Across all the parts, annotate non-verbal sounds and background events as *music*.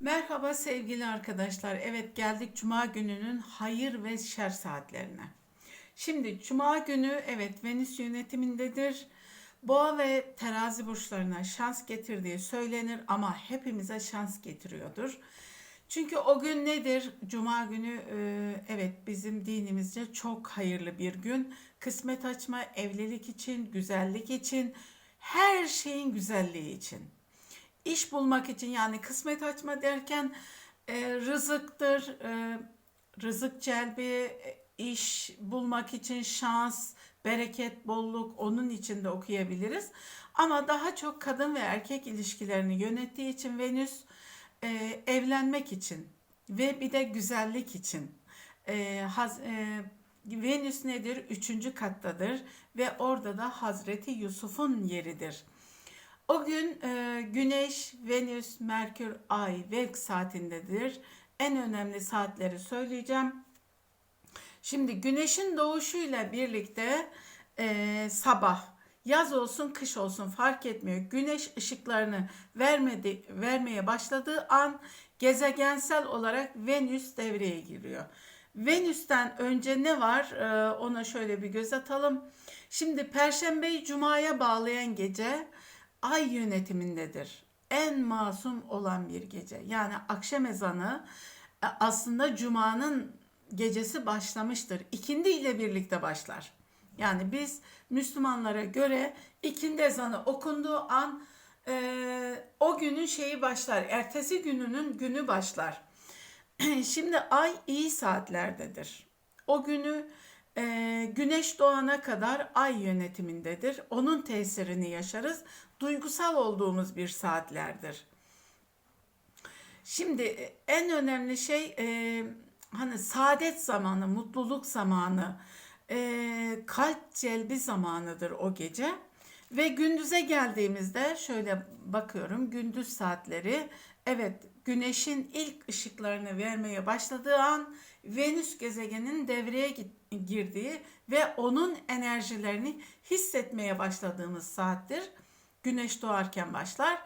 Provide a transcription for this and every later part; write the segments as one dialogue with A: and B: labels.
A: Merhaba sevgili arkadaşlar. Evet geldik Cuma gününün hayır ve şer saatlerine. Şimdi Cuma günü evet Venüs yönetimindedir. Boğa ve terazi burçlarına şans getirdiği söylenir ama hepimize şans getiriyordur. Çünkü o gün nedir? Cuma günü e, evet bizim dinimizce çok hayırlı bir gün. Kısmet açma, evlilik için, güzellik için, her şeyin güzelliği için iş bulmak için yani kısmet açma derken e, rızıktır, e, rızık celbi, e, iş bulmak için şans, bereket, bolluk onun için de okuyabiliriz. Ama daha çok kadın ve erkek ilişkilerini yönettiği için Venüs e, evlenmek için ve bir de güzellik için. E, haz, e, Venüs nedir? Üçüncü kattadır ve orada da Hazreti Yusuf'un yeridir. O gün e, Güneş, Venüs, Merkür, Ay ve saatindedir. En önemli saatleri söyleyeceğim. Şimdi Güneş'in doğuşuyla birlikte e, sabah, yaz olsun kış olsun fark etmiyor. Güneş ışıklarını vermedi, vermeye başladığı an gezegensel olarak Venüs devreye giriyor. Venüs'ten önce ne var? E, ona şöyle bir göz atalım. Şimdi Perşembeyi Cuma'ya bağlayan gece ay yönetimindedir. En masum olan bir gece. Yani akşam ezanı e, aslında cumanın gecesi başlamıştır. İkindi ile birlikte başlar. Yani biz Müslümanlara göre ikindi ezanı okunduğu an e, o günün şeyi başlar. Ertesi gününün günü başlar. *clears throat* Şimdi ay iyi saatlerdedir. O günü e, güneş doğana kadar ay yönetimindedir. Onun tesirini yaşarız. Duygusal olduğumuz bir saatlerdir. Şimdi e, en önemli şey e, hani saadet zamanı, mutluluk zamanı, e, kalp celbi zamanıdır o gece. Ve gündüze geldiğimizde şöyle bakıyorum gündüz saatleri evet güneşin ilk ışıklarını vermeye başladığı an Venüs gezegenin devreye girdiği ve onun enerjilerini hissetmeye başladığımız saattir. Güneş doğarken başlar.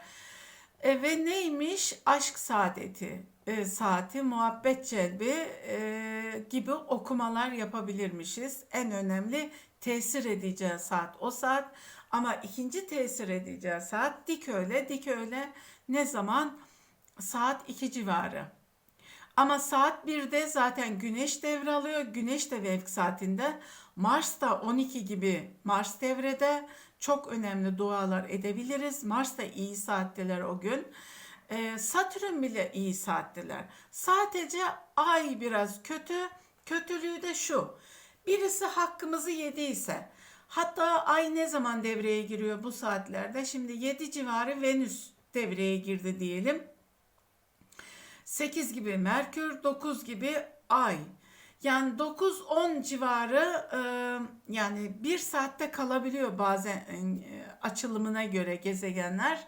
A: E, ve neymiş? Aşk saadeti e, saati, muhabbet celbi e, gibi okumalar yapabilirmişiz. En önemli tesir edeceği saat o saat. Ama ikinci tesir edeceği saat dik öyle, dik öyle ne zaman? Saat 2 civarı. Ama saat 1'de zaten güneş devralıyor. Güneş de mevk saatinde. Mars da 12 gibi Mars devrede. Çok önemli dualar edebiliriz. Mars da iyi saatteler o gün. Ee, Satürn bile iyi saatteler. Sadece ay biraz kötü. Kötülüğü de şu. Birisi hakkımızı yediyse hatta ay ne zaman devreye giriyor bu saatlerde? Şimdi 7 civarı Venüs devreye girdi diyelim. 8 gibi Merkür, 9 gibi Ay. Yani 9-10 civarı e, yani bir saatte kalabiliyor bazen e, açılımına göre gezegenler.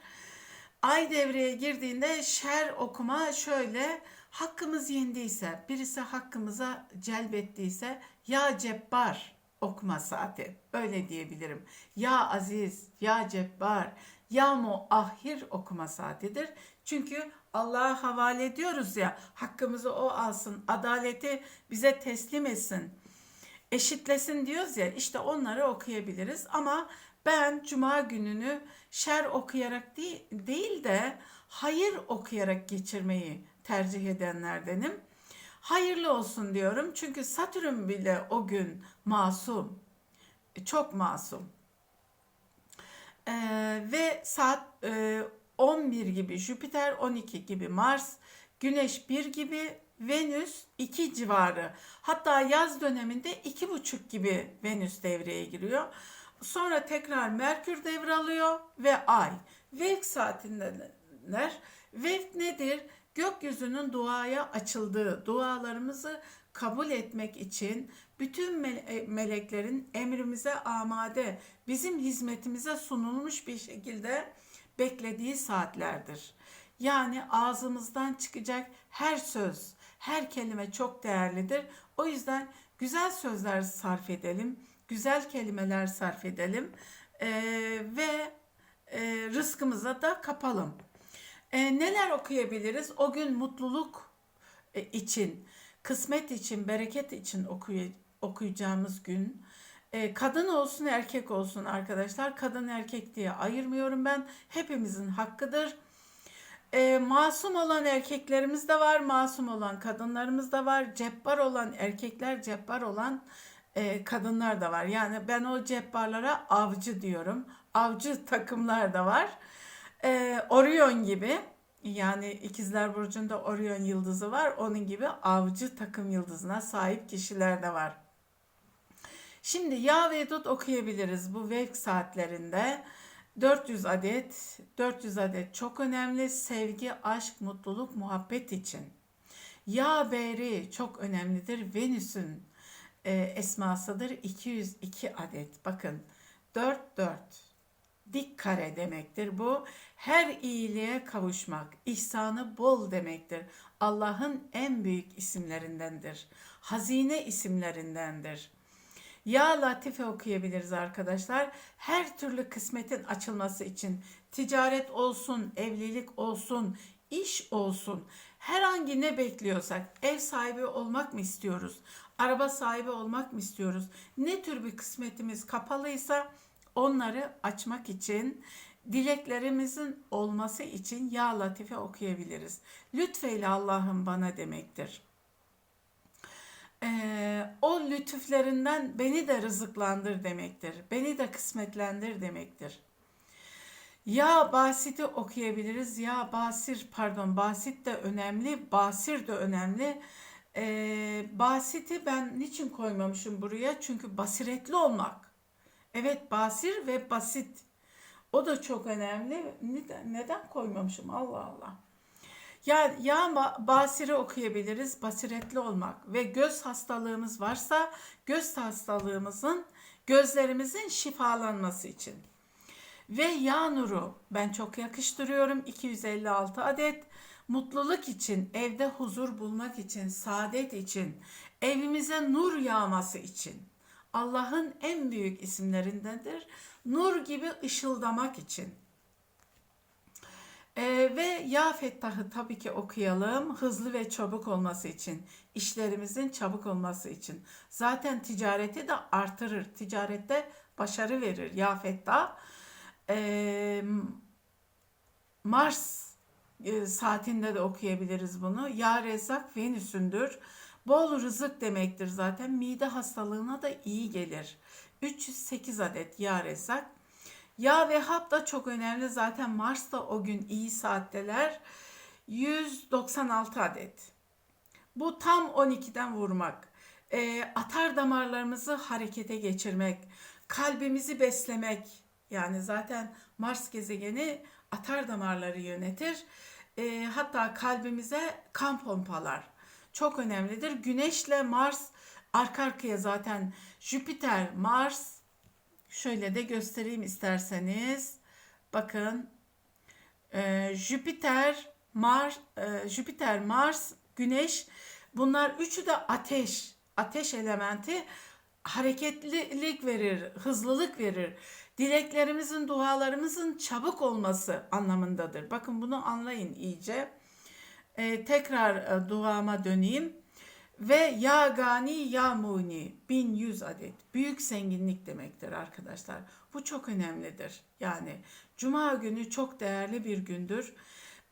A: Ay devreye girdiğinde şer okuma şöyle hakkımız yendiyse, birisi hakkımıza celbettiyse ya cebbar okuma saati. Öyle diyebilirim. Ya aziz, ya cebbar, ya muahhir okuma saatidir. Çünkü Allah'a havale ediyoruz ya hakkımızı o alsın, adaleti bize teslim etsin, eşitlesin diyoruz ya işte onları okuyabiliriz ama ben cuma gününü şer okuyarak değil, de hayır okuyarak geçirmeyi tercih edenlerdenim. Hayırlı olsun diyorum çünkü Satürn bile o gün masum, çok masum. Ee, ve saat e, 11 gibi Jüpiter 12 gibi Mars, Güneş 1 gibi Venüs 2 civarı. Hatta yaz döneminde 2,5 gibi Venüs devreye giriyor. Sonra tekrar Merkür devralıyor ve Ay. Vevk saatindeler. Vevk nedir? Gökyüzünün duaya açıldığı, dualarımızı kabul etmek için bütün e, meleklerin emrimize amade, bizim hizmetimize sunulmuş bir şekilde beklediği saatlerdir. Yani ağzımızdan çıkacak her söz, her kelime çok değerlidir. O yüzden güzel sözler sarf edelim, güzel kelimeler sarf edelim ee, ve e, rızkımıza da kapalım. E, neler okuyabiliriz? O gün mutluluk e, için, kısmet için, bereket için okuy okuyacağımız gün. E, kadın olsun erkek olsun arkadaşlar. Kadın erkek diye ayırmıyorum ben. Hepimizin hakkıdır. E, masum olan erkeklerimiz de var, masum olan kadınlarımız da var. Cebbar olan erkekler, cebbar olan e, kadınlar da var. Yani ben o cebbarlara avcı diyorum. Avcı takımlar da var. E, Orion gibi yani İkizler Burcu'nda Orion yıldızı var. Onun gibi avcı takım yıldızına sahip kişiler de var. Şimdi Ya ve Dut okuyabiliriz bu vevk saatlerinde. 400 adet, 400 adet çok önemli sevgi, aşk, mutluluk, muhabbet için. Ya Beri çok önemlidir. Venüs'ün e, esmasıdır. 202 adet. Bakın 4 4 dik kare demektir bu. Her iyiliğe kavuşmak, ihsanı bol demektir. Allah'ın en büyük isimlerindendir. Hazine isimlerindendir. Ya Latife okuyabiliriz arkadaşlar. Her türlü kısmetin açılması için ticaret olsun, evlilik olsun, iş olsun. Herhangi ne bekliyorsak ev sahibi olmak mı istiyoruz? Araba sahibi olmak mı istiyoruz? Ne tür bir kısmetimiz kapalıysa onları açmak için dileklerimizin olması için Ya Latife okuyabiliriz. Lütfeyle Allah'ım bana demektir. Ee, o lütuflerinden beni de rızıklandır demektir. Beni de kısmetlendir demektir. Ya Basit'i okuyabiliriz. Ya Basir pardon Basit de önemli. Basir de önemli. Ee, Basit'i ben niçin koymamışım buraya? Çünkü basiretli olmak. Evet basir ve basit. O da çok önemli. Neden, neden koymamışım? Allah Allah. Ya, ya basiri okuyabiliriz, basiretli olmak ve göz hastalığımız varsa göz hastalığımızın, gözlerimizin şifalanması için. Ve ya nuru ben çok yakıştırıyorum 256 adet. Mutluluk için, evde huzur bulmak için, saadet için, evimize nur yağması için. Allah'ın en büyük isimlerindendir. Nur gibi ışıldamak için. Ee, ve Ya Fettah'ı tabii ki okuyalım. Hızlı ve çabuk olması için, işlerimizin çabuk olması için. Zaten ticareti de artırır. Ticarette başarı verir Ya Fettah. Ee, Mars e, saatinde de okuyabiliriz bunu. Ya Rezzak Venüs'ündür. Bol rızık demektir zaten. Mide hastalığına da iyi gelir. 308 adet Ya Rezzak. Ya ve hap da çok önemli. Zaten Mars da o gün iyi saatteler. 196 adet. Bu tam 12'den vurmak. E, atar damarlarımızı harekete geçirmek. Kalbimizi beslemek. Yani zaten Mars gezegeni atar damarları yönetir. E, hatta kalbimize kan pompalar. Çok önemlidir. Güneşle Mars arka arkaya zaten Jüpiter, Mars, Şöyle de göstereyim isterseniz. Bakın e, Jüpiter, Mars, e, Jüpiter, Mars, Güneş bunlar üçü de ateş. Ateş elementi hareketlilik verir, hızlılık verir. Dileklerimizin, dualarımızın çabuk olması anlamındadır. Bakın bunu anlayın iyice. E, tekrar e, duama döneyim. Ve ya gani ya muni 1100 adet. Büyük zenginlik demektir arkadaşlar. Bu çok önemlidir. Yani cuma günü çok değerli bir gündür.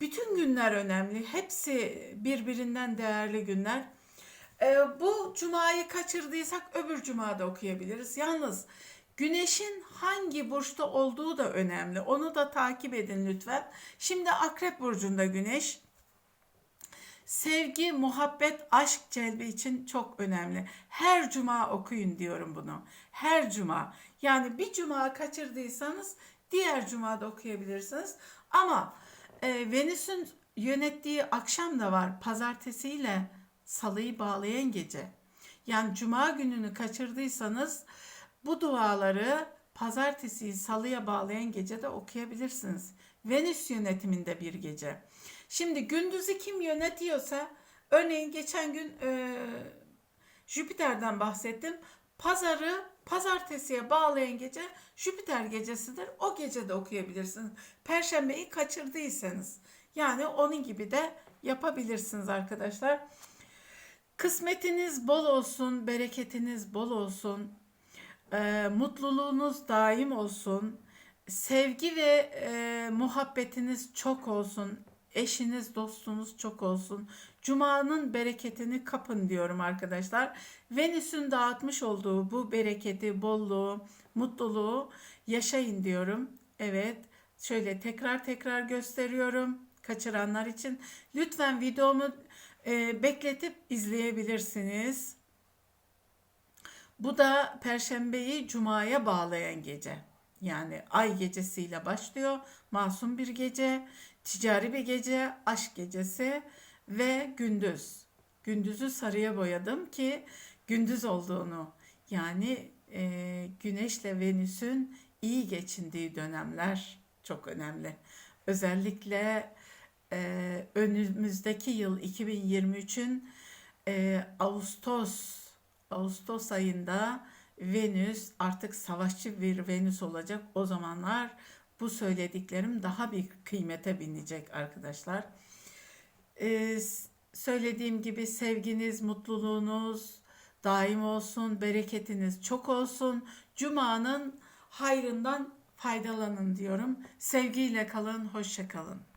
A: Bütün günler önemli. Hepsi birbirinden değerli günler. Ee, bu cumayı kaçırdıysak öbür cumada okuyabiliriz. Yalnız güneşin hangi burçta olduğu da önemli. Onu da takip edin lütfen. Şimdi akrep burcunda güneş. Sevgi, muhabbet, aşk celbi için çok önemli. Her cuma okuyun diyorum bunu. Her cuma. Yani bir cuma kaçırdıysanız diğer cumada okuyabilirsiniz. Ama e, Venüs'ün yönettiği akşam da var. Pazartesi ile salıyı bağlayan gece. Yani cuma gününü kaçırdıysanız bu duaları pazartesiyi salıya bağlayan gecede okuyabilirsiniz. Venüs yönetiminde bir gece. Şimdi gündüzü kim yönetiyorsa örneğin geçen gün e, Jüpiter'den bahsettim. Pazarı pazartesiye bağlayan gece Jüpiter gecesidir. O gece de okuyabilirsiniz. Perşembeyi kaçırdıysanız Yani onun gibi de yapabilirsiniz arkadaşlar. Kısmetiniz bol olsun, bereketiniz bol olsun, e, mutluluğunuz daim olsun, sevgi ve e, muhabbetiniz çok olsun, eşiniz, dostunuz çok olsun. Cuma'nın bereketini kapın diyorum arkadaşlar. Venüs'ün dağıtmış olduğu bu bereketi, bolluğu, mutluluğu yaşayın diyorum. Evet, şöyle tekrar tekrar gösteriyorum kaçıranlar için. Lütfen videomu e, bekletip izleyebilirsiniz. Bu da Perşembeyi Cuma'ya bağlayan gece. Yani ay gecesiyle başlıyor. Masum bir gece, ticari bir gece, aşk gecesi ve gündüz. Gündüzü sarıya boyadım ki gündüz olduğunu yani e, Güneşle Venüs'ün iyi geçindiği dönemler çok önemli. Özellikle e, önümüzdeki yıl 2023'ün e, Ağustos Ağustos ayında Venüs artık savaşçı bir Venüs olacak. O zamanlar bu söylediklerim daha bir kıymete binecek arkadaşlar. Ee, söylediğim gibi sevginiz, mutluluğunuz daim olsun, bereketiniz çok olsun. Cuma'nın hayrından faydalanın diyorum. Sevgiyle kalın, hoşça kalın.